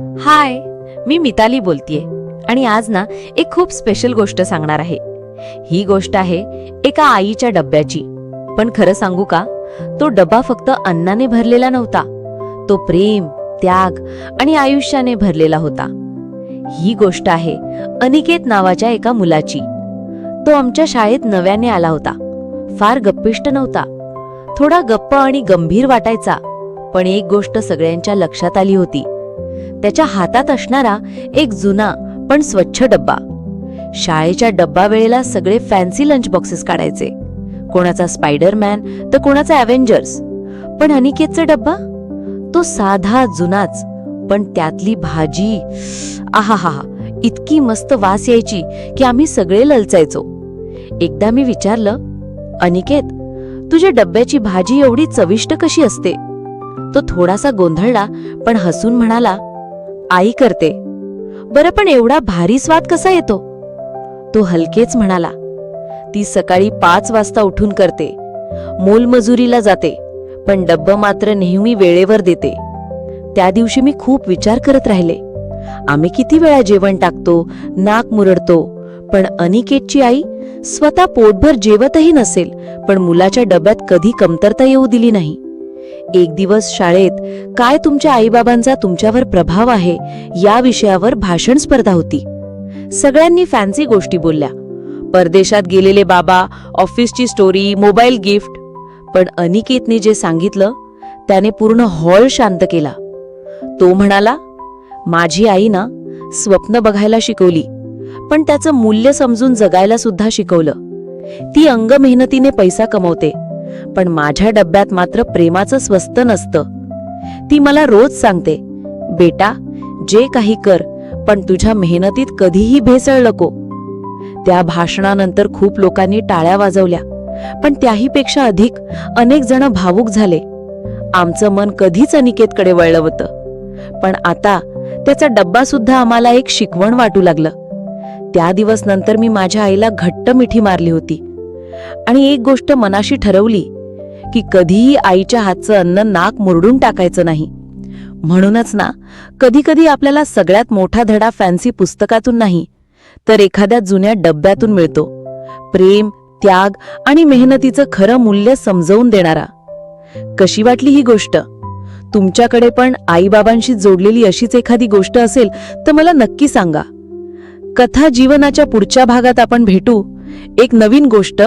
हाय मी मिताली बोलतीये. आणि आज ना एक खूप स्पेशल गोष्ट सांगणार आहे. ही गोष्ट आहे एका आईच्या डब्याची. पण खरं सांगू का तो डबा फक्त अन्नाने भरलेला नव्हता. तो प्रेम त्याग आणि आयुष्याने भरलेला होता. ही गोष्ट आहे अनिकेत नावाच्या एका मुलाची. तो आमच्या शाळेत नव्याने आला होता. फार गप्पिष्ट नव्हता. थोडा गप्प आणि गंभीर वाटायचा. पण एक गोष्ट सगळ्यांच्या लक्षात आली होती. त्याच्या हातात असणारा एक जुना पण स्वच्छ डब्बा. शाळेच्या डब्बा वेळेला सगळे फॅन्सी लंच बॉक्सेस काढायचे. कोणाचा स्पायडरमॅन तर कोणाचा अव्हेंजर्स पण अनिकेतचा डब्बा? तो साधा जुनाच. पण त्यातली भाजी आहाहा इतकी मस्त वास यायची की आम्ही सगळे ललचायचो. एकदा मी विचारलं अनिकेत तुझ्या डब्याची भाजी एवढी चविष्ट कशी असते? तो थोडासा गोंधळला पण हसून म्हणाला आई करते. बरं पण एवढा भारी स्वाद कसा येतो? तो हलकेच म्हणाला. ती सकाळी पाच वाजता उठून करते. मोलमजुरीला जाते पण डब्ब मात्र नेहमी वेळेवर देते. त्या दिवशी मी खूप विचार करत राहिले. आम्ही किती वेळा जेवण टाकतो नाक मुरडतो पण अनिकेतची आई स्वतः पोटभर जेवतही नसेल पण मुलाच्या डब्यात कधी कमतरता येऊ दिली नाही. एक दिवस शाळेत काय तुमच्या आईबाबांचा तुमच्यावर प्रभाव आहे या विषयावर भाषण स्पर्धा होती. सगळ्यांनी फॅन्सी गोष्टी बोलल्या. परदेशात गेलेले बाबा ऑफिसची स्टोरी मोबाईल गिफ्ट पण अनिकेतने जे सांगितलं त्याने पूर्ण हॉल शांत केला. तो म्हणाला माझी आई ना स्वप्न बघायला शिकवली. पण त्याचं मूल्य समजून जगायला सुद्धा शिकवलं. ती अंग मेहनतीने पैसा कमवते. पण माझ्या डब्यात मात्र प्रेमाचं स्वस्त नसतं. ती मला रोज सांगते बेटा जे काही कर पण तुझ्या मेहनतीत कधीही भेसळ नको. त्या भाषणानंतर खूप लोकांनी टाळ्या वाजवल्या पण त्याहीपेक्षा अधिक अनेक जण भावूक झाले. आमचं मन कधीच अनिकेतकडे वळलं होतं. पण आता त्याचा डब्बा सुद्धा आम्हाला एक शिकवण वाटू लागलं. त्या दिवस नंतर मी माझ्या आईला घट्ट मिठी मारली होती. आणि एक गोष्ट मनाशी ठरवली की कधीही आईच्या हातचं अन्न नाक मुरडून टाकायचं नाही. म्हणूनच ना कधी कधी आपल्याला सगळ्यात मोठा धडा फॅन्सी पुस्तकातून नाही तर एखाद्या जुन्या डब्यातून मिळतो. प्रेम त्याग आणि मेहनतीचं खरं मूल्य समजवून देणारा. कशी वाटली ही गोष्ट? तुमच्याकडे पण आईबाबांशी जोडलेली अशीच एखादी गोष्ट असेल तर मला नक्की सांगा. कथा जीवनाच्या पुढच्या भागात आपण भेटू. एक नवीन गोष्ट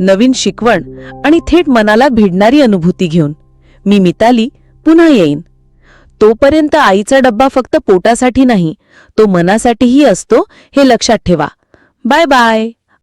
नवीन शिकवण आणि थेट मनाला भिडणारी अनुभूती घेऊन. मी मिताली पुन्हा येईन. तोपर्यंत आईचा डब्बा फक्त पोटासाठी नाही तो मनासाठीही असतो हे लक्षात ठेवा. Bye bye.